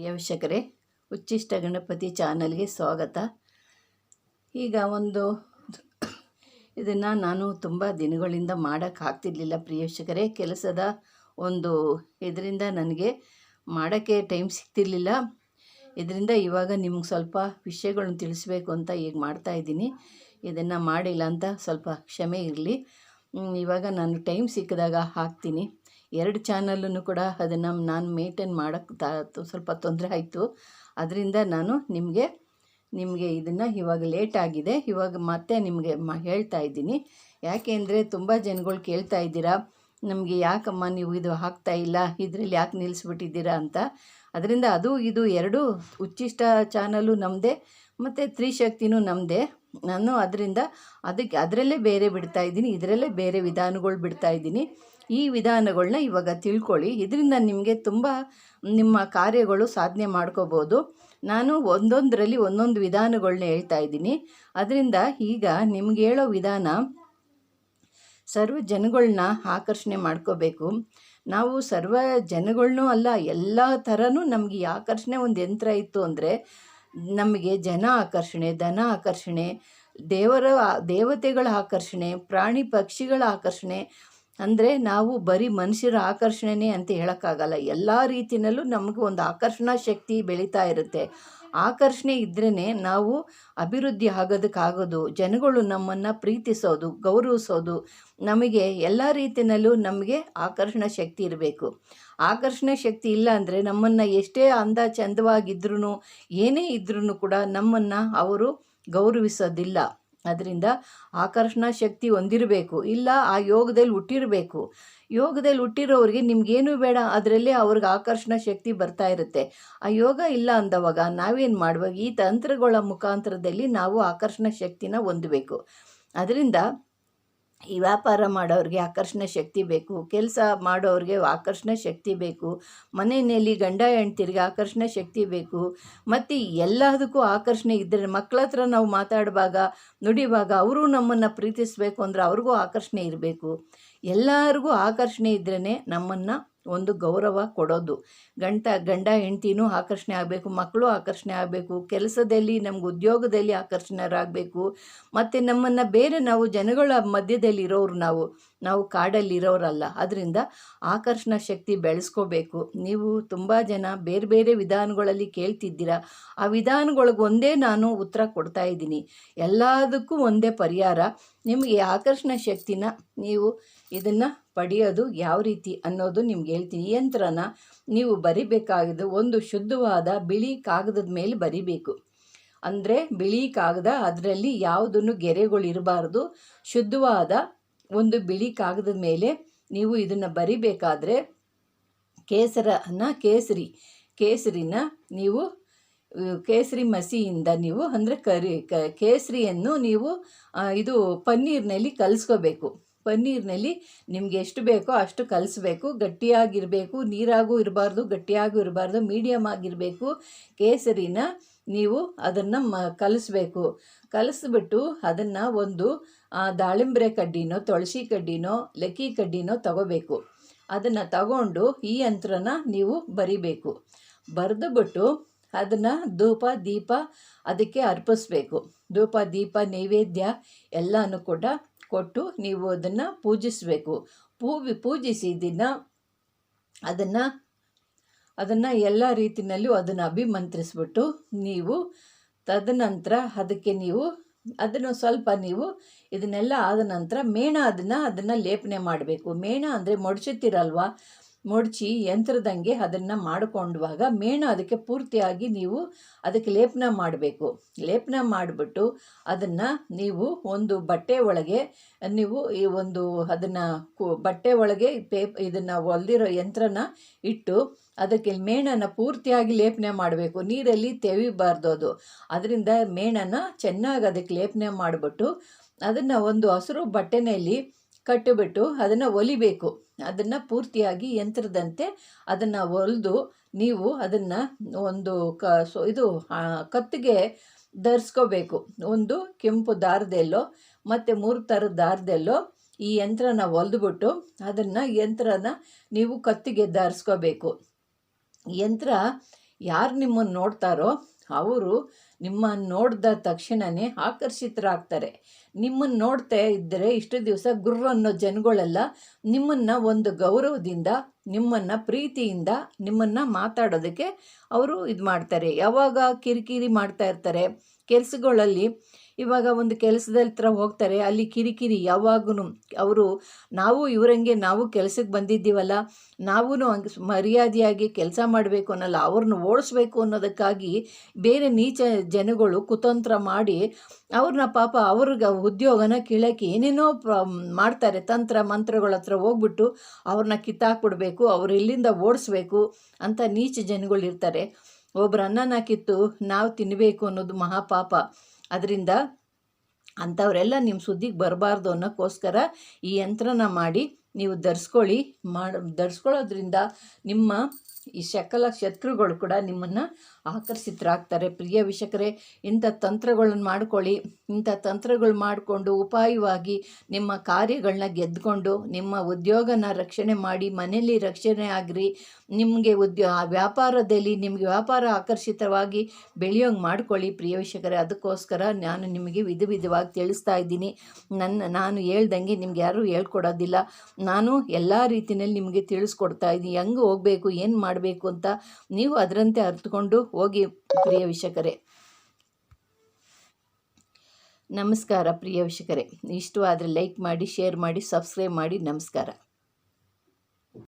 ಪ್ರಿಯ ವೀಕ್ಷಕರೇ, ಉಚ್ಚಿಷ್ಟ ಗಣಪತಿ ಚಾನಲ್ಗೆ ಸ್ವಾಗತ. ಈಗ ಒಂದು ಇದನ್ನು ನಾನು ತುಂಬ ದಿನಗಳಿಂದ ಮಾಡೋಕ್ಕಾಗ್ತಿರ್ಲಿಲ್ಲ ಪ್ರಿಯ ವೀಕ್ಷಕರೇ. ಕೆಲಸದ ಒಂದು ಇದರಿಂದ ನನಗೆ ಮಾಡೋಕ್ಕೆ ಟೈಮ್ ಸಿಗ್ತಿರ್ಲಿಲ್ಲ. ಇದರಿಂದ ಇವಾಗ ನಿಮ್ಗೆ ಸ್ವಲ್ಪ ವಿಷಯಗಳನ್ನ ತಿಳಿಸ್ಬೇಕು ಅಂತ ಈಗ ಮಾಡ್ತಾಯಿದ್ದೀನಿ ಇದನ್ನು ಮಾಡಿಲ್ಲ ಅಂತ ಸ್ವಲ್ಪ ಕ್ಷಮೆ ಇರಲಿ. ಇವಾಗ ನಾನು ಟೈಮ್ ಸಿಕ್ಕಿದಾಗ ಹಾಕ್ತೀನಿ. ಎರಡು ಚಾನಲನ್ನು ಕೂಡ ಅದನ್ನು ನಾನು ಮೇಂಟೈನ್ ಮಾಡೋಕ್ಕೆ ತ ಸ್ವಲ್ಪ ತೊಂದರೆ ಆಯಿತು. ಅದರಿಂದ ನಾನು ನಿಮಗೆ ನಿಮಗೆ ಇದನ್ನು ಇವಾಗ ಲೇಟ್ ಆಗಿದೆ. ಇವಾಗ ಮತ್ತೆ ನಿಮಗೆ ಮ ಹೇಳ್ತಾ ಇದ್ದೀನಿ. ಯಾಕೆ ಅಂದರೆ ತುಂಬ ಜನಗಳು ಕೇಳ್ತಾ ಇದ್ದೀರಾ, ನಮಗೆ ಯಾಕಮ್ಮ ನೀವು ಇದು ಹಾಕ್ತಾ ಇಲ್ಲ, ಇದರಲ್ಲಿ ಯಾಕೆ ನಿಲ್ಲಿಸ್ಬಿಟ್ಟಿದ್ದೀರಾ ಅಂತ. ಅದರಿಂದ ಅದು, ಇದು ಎರಡು ಉಚ್ಚಿಷ್ಟ ಚಾನಲು ನಮ್ಮದೇ ಮತ್ತು ತ್ರಿಶಕ್ತಿನೂ ನಮ್ಮದೇ ನಾನು ಅದರಿಂದ ಅದಕ್ಕೆ ಅದರಲ್ಲೇ ಬೇರೆ ಬಿಡ್ತಾ ಇದ್ದೀನಿ, ಇದರಲ್ಲೇ ಬೇರೆ ವಿಧಾನಗಳು ಬಿಡ್ತಾ ಇದ್ದೀನಿ. ಈ ವಿಧಾನಗಳನ್ನ ಇವಾಗ ತಿಳ್ಕೊಳ್ಳಿ. ಇದರಿಂದ ನಿಮಗೆ ತುಂಬ ನಿಮ್ಮ ಕಾರ್ಯಗಳು ಸಾಧನೆ ಮಾಡ್ಕೋಬೋದು. ನಾನು ಒಂದೊಂದರಲ್ಲಿ ಒಂದೊಂದು ವಿಧಾನಗಳನ್ನ ಹೇಳ್ತಾ ಇದ್ದೀನಿ. ಅದರಿಂದ ಈಗ ನಿಮ್ಗೆ ಹೇಳೋ ವಿಧಾನ, ಸರ್ವ ಜನಗಳನ್ನ ಆಕರ್ಷಣೆ ಮಾಡ್ಕೋಬೇಕು. ನಾವು ಸರ್ವ ಜನಗಳನ್ನೂ ಅಲ್ಲ, ಎಲ್ಲ ಥರನೂ ನಮಗೆ ಆಕರ್ಷಣೆ ಒಂದು ಯಂತ್ರ ಇತ್ತು ಅಂದರೆ ನಮಗೆ ಜನ ಆಕರ್ಷಣೆ, ಧನ ಆಕರ್ಷಣೆ, ದೇವರ, ದೇವತೆಗಳ ಆಕರ್ಷಣೆ, ಪ್ರಾಣಿ ಪಕ್ಷಿಗಳ ಆಕರ್ಷಣೆ. ಅಂದರೆ ನಾವು ಬರೀ ಮನುಷ್ಯರ ಆಕರ್ಷಣೆನೇ ಅಂತ ಹೇಳೋಕ್ಕಾಗಲ್ಲ. ಎಲ್ಲ ರೀತಿಯಲ್ಲೂ ನಮಗೆ ಒಂದು ಆಕರ್ಷಣಾ ಶಕ್ತಿ ಬೆಳೀತಾ ಇರುತ್ತೆ. ಆಕರ್ಷಣೆ ಇದ್ರೇ ನಾವು ಅಭಿವೃದ್ಧಿ ಆಗೋದಕ್ಕಾಗೋದು, ಜನಗಳು ನಮ್ಮನ್ನು ಪ್ರೀತಿಸೋದು, ಗೌರವಿಸೋದು, ನಮಗೆ ಎಲ್ಲ ರೀತಿಯಲ್ಲೂ ನಮಗೆ ಆಕರ್ಷಣ ಶಕ್ತಿ ಇರಬೇಕು. ಆಕರ್ಷಣೆ ಶಕ್ತಿ ಇಲ್ಲ ಅಂದರೆ ನಮ್ಮನ್ನು ಎಷ್ಟೇ ಅಂದ ಚಂದವಾಗಿದ್ರೂ ಏನೇ ಇದ್ರೂ ಕೂಡ ನಮ್ಮನ್ನು ಅವರು ಗೌರವಿಸೋದಿಲ್ಲ. ಅದರಿಂದ ಆಕರ್ಷಣ ಶಕ್ತಿ ಹೊಂದಿರಬೇಕು. ಇಲ್ಲ, ಆ ಯೋಗದಲ್ಲಿ ಹುಟ್ಟಿರಬೇಕು. ಯೋಗದಲ್ಲಿ ಹುಟ್ಟಿರೋರಿಗೆ ನಿಮ್ಗೇನು ಬೇಡ, ಅದರಲ್ಲೇ ಅವ್ರಿಗೆ ಆಕರ್ಷಣ ಶಕ್ತಿ ಬರ್ತಾ ಇರುತ್ತೆ. ಆ ಯೋಗ ಇಲ್ಲ ಅಂದವಾಗ ನಾವೇನು ಮಾಡುವಾಗ ಈ ತಂತ್ರಗಳ ಮುಖಾಂತರದಲ್ಲಿ ನಾವು ಆಕರ್ಷಣ ಶಕ್ತಿನ ಹೊಂದಬೇಕು. ಅದರಿಂದ ಈ ವ್ಯಾಪಾರ ಮಾಡೋರಿಗೆ ಆಕರ್ಷಣೆ ಶಕ್ತಿ ಬೇಕು, ಕೆಲಸ ಮಾಡೋರಿಗೆ ಆಕರ್ಷಣೆ ಶಕ್ತಿ ಬೇಕು ಮನೆಯಲ್ಲಿ ಗಂಡ ಹೆಂಡ್ತಿರಿಗೆ ಆಕರ್ಷಣೆ ಶಕ್ತಿ ಬೇಕು. ಮತ್ತು ಎಲ್ಲದಕ್ಕೂ ಆಕರ್ಷಣೆ ಇದ್ದರೆ ಮಕ್ಕಳ ಹತ್ರ ನಾವು ಮಾತಾಡುವಾಗ, ನುಡಿವಾಗ ಅವರು ನಮ್ಮನ್ನು ಪ್ರೀತಿಸಬೇಕು ಅಂದರೆ ಅವ್ರಿಗೂ ಆಕರ್ಷಣೆ ಇರಬೇಕು. ಎಲ್ಲರಿಗೂ ಆಕರ್ಷಣೆ ಇದ್ರೇ ನಮ್ಮನ್ನು ಒಂದು ಗೌರವ ಕೊಡೋದು. ಗಂಟ ಗಂಡ ಹೆಂಡ್ತಿನೂ ಆಕರ್ಷಣೆ ಆಗಬೇಕು, ಮಕ್ಕಳು ಆಕರ್ಷಣೆ ಆಗಬೇಕು, ಕೆಲಸದಲ್ಲಿ ನಮ್ಗೆ ಉದ್ಯೋಗದಲ್ಲಿ ಆಕರ್ಷಣರಾಗಬೇಕು, ಮತ್ತು ನಮ್ಮನ್ನು ಬೇರೆ ನಾವು ಜನಗಳ ಮಧ್ಯದಲ್ಲಿ ಇರೋರು ನಾವು ನಾವು ಕಾಡಲ್ಲಿರೋರಲ್ಲ. ಅದರಿಂದ ಆಕರ್ಷಣ ಶಕ್ತಿ ಬೆಳೆಸ್ಕೋಬೇಕು. ನೀವು ತುಂಬ ಜನ ಬೇರೆ ಬೇರೆ ವಿಧಾನಗಳಲ್ಲಿ ಕೇಳ್ತಿದ್ದೀರಾ. ಆ ವಿಧಾನಗಳಿಗೆ ಒಂದೇ ನಾನು ಉತ್ತರ ಕೊಡ್ತಾ ಇದ್ದೀನಿ. ಎಲ್ಲದಕ್ಕೂ ಒಂದೇ ಪರಿಹಾರ. ನಿಮಗೆ ಆಕರ್ಷಣ ಶಕ್ತಿನ ನೀವು ಇದನ್ನು ಪಡೆಯೋದು ಯಾವ ರೀತಿ ಅನ್ನೋದು ನಿಮ್ಗೆ ಹೇಳ್ತೀನಿ. ಯಂತ್ರನ ನೀವು ಬರಿಬೇಕಾಗಿದ್ದು ಒಂದು ಶುದ್ಧವಾದ ಬಿಳಿ ಕಾಗದದ ಮೇಲೆ ಬರಿಬೇಕು. ಅಂದರೆ ಬಿಳಿ ಕಾಗದ ಅದರಲ್ಲಿ ಯಾವುದನ್ನು ಗೆರೆಗಳು ಇರಬಾರ್ದು. ಶುದ್ಧವಾದ ಒಂದು ಬಿಳಿ ಕಾಗದದ ಮೇಲೆ ನೀವು ಇದನ್ನು ಬರಿಬೇಕಾದ್ರೆ ಕೇಸರನ ಕೇಸರಿ, ಕೇಸರಿನ ನೀವು, ಕೇಸರಿ ಮಸಿಯಿಂದ ನೀವು ಅಂದರೆ ಕರಿ ಕೇಸರಿಯನ್ನು ನೀವು ಇದು ಪನ್ನೀರ್ನಲ್ಲಿ ಕಲಿಸ್ಕೋಬೇಕು. ಪನ್ನೀರ್ನಲ್ಲಿ ನಿಮ್ಗೆ ಎಷ್ಟು ಬೇಕೋ ಅಷ್ಟು ಕಲಿಸ್ಬೇಕು. ಗಟ್ಟಿಯಾಗಿರಬೇಕು, ನೀರಾಗೂ ಇರಬಾರ್ದು, ಗಟ್ಟಿಯಾಗೂ ಇರಬಾರ್ದು ಮೀಡಿಯಮ್ ಆಗಿರಬೇಕು. ಕೇಸರಿನ ನೀವು ಅದನ್ನು ಮ, ಕಲಿಸ್ಬೇಕು. ಕಲಿಸ್ಬಿಟ್ಟು ಅದನ್ನು ಒಂದು ದಾಳಿಂಬ್ರೆ ಕಡ್ಡಿನೋ, ತುಳಸಿ ಕಡ್ಡಿನೋ, ಲಕ್ಕಿ ಕಡ್ಡಿನೋ ತಗೋಬೇಕು. ಅದನ್ನು ತಗೊಂಡು ಈ ಯಂತ್ರನ ನೀವು ಬರಿಬೇಕು. ಬರೆದುಬಿಟ್ಟು ಅದನ್ನು ಧೂಪ, ದೀಪ ಅದಕ್ಕೆ ಅರ್ಪಿಸ್ಬೇಕು. ಧೂಪ, ದೀಪ, ನೈವೇದ್ಯ ಎಲ್ಲನೂ ಕೂಡ ಕೊಟ್ಟು ನೀವು ಅದನ್ನು ಪೂಜಿಸಬೇಕು. ಪೂವಿ, ಪೂಜಿಸಿ ದಿನ ಅದನ್ನು ಅದನ್ನು ಎಲ್ಲ ರೀತಿಯಲ್ಲೂ ಅದನ್ನು ಅಭಿಮಂತ್ರಿಸ್ಬಿಟ್ಟು ನೀವು ತದನಂತರ ಅದಕ್ಕೆ ನೀವು ಅದನ್ನು ಸ್ವಲ್ಪ ನೀವು ಇದನ್ನೆಲ್ಲ ಆದ ನಂತರ ಮೇಣ ಅದನ್ನು ಅದನ್ನು ಲೇಪನೆ ಮಾಡಬೇಕು. ಮೇಣ ಅಂದರೆ ಮಡ್ಚುತ್ತೀರಲ್ವ ಮಡಚಿ ಯಂತ್ರದಂಗೆ ಅದನ್ನು ಮಾಡಿಕೊಂಡಾಗ ಮೇಣ ಅದಕ್ಕೆ ಪೂರ್ತಿಯಾಗಿ ನೀವು ಅದಕ್ಕೆ ಲೇಪನ ಮಾಡಬೇಕು. ಲೇಪನ ಮಾಡಿಬಿಟ್ಟು ಅದನ್ನು ನೀವು ಒಂದು ಬಟ್ಟೆ ಒಳಗೆ ನೀವು ಈ ಒಂದು ಅದನ್ನು ಕು ಬಟ್ಟೆ ಒಳಗೆ ಪೇಪ್ ಇದನ್ನು ಹೊಲ್ದಿರೋ ಯಂತ್ರನ ಇಟ್ಟು ಅದಕ್ಕೆ ಮೇಣನ ಪೂರ್ತಿಯಾಗಿ ಲೇಪನೆ ಮಾಡಬೇಕು. ನೀರಲ್ಲಿ ತೆವಿಬಾರ್ದು ಅದು. ಅದರಿಂದ ಮೇಣನ ಚೆನ್ನಾಗಿ ಅದಕ್ಕೆ ಲೇಪನೆ ಮಾಡಿಬಿಟ್ಟು ಅದನ್ನು ಒಂದು ಹಸಿರು ಬಟ್ಟೆನಲ್ಲಿ ಕಟ್ಟಿಬಿಟ್ಟು ಅದನ್ನು ಒಲಿಬೇಕು. ಅದನ್ನು ಪೂರ್ತಿಯಾಗಿ ಯಂತ್ರದಂತೆ ಅದನ್ನು ಹೊಲಿದು ನೀವು ಅದನ್ನು ಒಂದು ಕ ಸೊ ಇದು ಕತ್ತಿಗೆ ಧರಿಸ್ಕೋಬೇಕು. ಒಂದು ಕೆಂಪು ದಾರದೆಲ್ಲೋ ಮತ್ತು ಮೂರು ಥರದ ದಾರದೆಲ್ಲೋ ಈ ಯಂತ್ರನ ಹೊಲಿದ್ಬಿಟ್ಟು ಅದನ್ನು ಯಂತ್ರನ ನೀವು ಕತ್ತಿಗೆ ಧರಿಸ್ಕೋಬೇಕು. ಯಂತ್ರ ಯಾರು ನಿಮ್ಮನ್ನು ನೋಡ್ತಾರೋ ಅವರು ನಿಮ್ಮನ್ನು ನೋಡಿದ ತಕ್ಷಣವೇ ಆಕರ್ಷಿತರಾಗ್ತಾರೆ. ನಿಮ್ಮನ್ನು ನೋಡ್ತಾ ಇದ್ದರೆ ಇಷ್ಟು ದಿವಸ ಗುರು ಅನ್ನೋ ಜನಗಳೆಲ್ಲ, ನಿಮ್ಮನ್ನು ಒಂದು ಗೌರವದಿಂದ, ನಿಮ್ಮನ್ನು ಪ್ರೀತಿಯಿಂದ, ನಿಮ್ಮನ್ನು ಮಾತಾಡೋದಕ್ಕೆ ಅವರು ಇದು ಮಾಡ್ತಾರೆ. ಯಾವಾಗ ಕಿರಿಕಿರಿ ಮಾಡ್ತಾ ಇರ್ತಾರೆ, ಕೆಲಸಗಳಲ್ಲಿ ಇವಾಗ ಒಂದು ಕೆಲಸದಲ್ಲಿ ಹತ್ರ ಹೋಗ್ತಾರೆ, ಅಲ್ಲಿ ಕಿರಿಕಿರಿ ಯಾವಾಗೂ ಅವರು ನಾವು ಇವರಂಗೆ ನಾವು ಕೆಲಸಕ್ಕೆ ಬಂದಿದ್ದೀವಲ್ಲ ನಾವೂ ಹಂಗೆ ಮರ್ಯಾದೆಯಾಗಿ ಕೆಲಸ ಮಾಡಬೇಕು ಅನ್ನೋಲ್ಲ ಅವ್ರನ್ನ ಓಡಿಸ್ಬೇಕು ಅನ್ನೋದಕ್ಕಾಗಿ ಬೇರೆ ನೀಚ ಜನಗಳು ಕುತಂತ್ರ ಮಾಡಿ ಅವ್ರನ್ನ ಪಾಪ ಅವ್ರಿಗೆ ಉದ್ಯೋಗನ ಕೀಳಕ್ಕೆ ಏನೇನೋ ಮಾಡ್ತಾರೆ, ತಂತ್ರ ಮಂತ್ರಗಳ ಹತ್ರ ಹೋಗ್ಬಿಟ್ಟು ಅವ್ರನ್ನ ಕಿತ್ತಾಕ್ಬಿಡ್ಬೇಕು, ಅವ್ರು ಇಲ್ಲಿಂದ ಓಡಿಸ್ಬೇಕು ಅಂತ ನೀಚ ಜನಗಳು ಇರ್ತಾರೆ ಒಬ್ರು ಅನ್ನನ ಕಿತ್ತು ನಾವು ತಿನ್ನಬೇಕು ಅನ್ನೋದು ಮಹಾಪಾಪ. ಅದರಿಂದ ಅಂಥವರೆಲ್ಲ ನಿಮ್ಮ ಸುದ್ದಿಗೆ ಬರಬಾರ್ದು ಅನ್ನೋಕ್ಕೋಸ್ಕರ ಈ ಯಂತ್ರನ ಮಾಡಿ ನೀವು ಧರಿಸ್ಕೊಳ್ಳಿ ಮಾಡಿ, ಧರಿಸ್ಕೊಳ್ಳೋದ್ರಿಂದ ನಿಮ್ಮ ಈ ಶಕಲ ಶತ್ರುಗಳು ಕೂಡ ನಿಮ್ಮನ್ನು ಆಕರ್ಷಿತರಾಗ್ತಾರೆ. ಪ್ರಿಯ ವಿಷಕರೇ ಇಂಥ ತಂತ್ರಗಳನ್ನು ಮಾಡ್ಕೊಳ್ಳಿ. ಇಂಥ ತಂತ್ರಗಳು ಮಾಡಿಕೊಂಡು ಉಪಾಯವಾಗಿ ನಿಮ್ಮ ಕಾರ್ಯಗಳನ್ನ ಗೆದ್ದುಕೊಂಡು ನಿಮ್ಮ ಉದ್ಯೋಗನ ರಕ್ಷಣೆ ಮಾಡಿ ಮನೆಯಲ್ಲಿ ರಕ್ಷಣೆ ಆಗ್ರಿ. ನಿಮಗೆ ಉದ್ಯೋ ವ್ಯಾಪಾರದಲ್ಲಿ ನಿಮಗೆ ವ್ಯಾಪಾರ ಆಕರ್ಷಿತವಾಗಿ ಬೆಳೆಯೋಂಗೆ ಮಾಡ್ಕೊಳ್ಳಿ ಪ್ರಿಯ ವೀಕ್ಷಕರೇ. ಅದಕ್ಕೋಸ್ಕರ ನಾನು ನಿಮಗೆ ವಿಧ ವಿಧವಾಗಿ ತಿಳಿಸ್ತಾ ಇದ್ದೀನಿ. ನನ್ನ, ನಾನು ಹೇಳ್ದಂಗೆ ನಿಮ್ಗೆ ಯಾರೂ ಹೇಳ್ಕೊಡೋದಿಲ್ಲ. ನಾನು ಎಲ್ಲ ರೀತಿಯಲ್ಲಿ ನಿಮಗೆ ತಿಳಿಸ್ಕೊಡ್ತಾ ಇದ್ದೀನಿ. ಹೆಂಗೆ ಹೋಗಬೇಕು, ಏನು ಮಾಡಬೇಕು ಅಂತ ನೀವು ಅದರಂತೆ ಅರ್ಥಕೊಂಡು ಹೋಗಿ ಪ್ರಿಯ ವೀಕ್ಷಕರೇ. ನಮಸ್ಕಾರ ಪ್ರಿಯ ವೀಕ್ಷಕರೇ. ಇಷ್ಟವಾದರೆ ಲೈಕ್ ಮಾಡಿ ಶೇರ್ ಮಾಡಿ ಸಬ್ಸ್ಕ್ರೈಬ್ ಮಾಡಿ ನಮಸ್ಕಾರ.